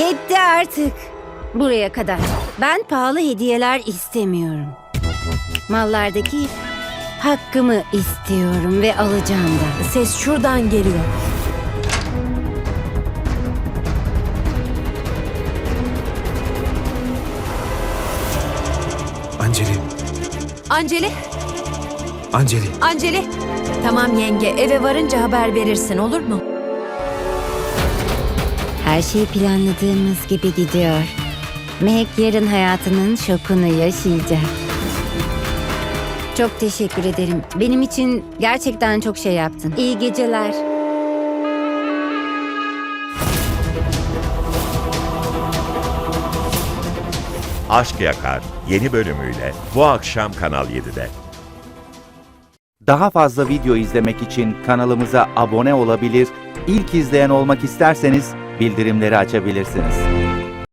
Yetti artık. Buraya kadar. Ben pahalı hediyeler istemiyorum. Mallardaki hakkımı istiyorum ve alacağım da. Ses şuradan geliyor. Anceli, Anceli, Anceli. Anceli. Tamam yenge, eve varınca haber verirsin olur mu? Her şey planladığımız gibi gidiyor. Meg yarın hayatının şokunu yaşayacak. Çok teşekkür ederim. Benim için gerçekten çok şey yaptın. İyi geceler. Aşk Yakar yeni bölümüyle bu akşam Kanal 7'de. Daha fazla video izlemek için kanalımıza abone olabilir, ilk izleyen olmak isterseniz bildirimleri açabilirsiniz.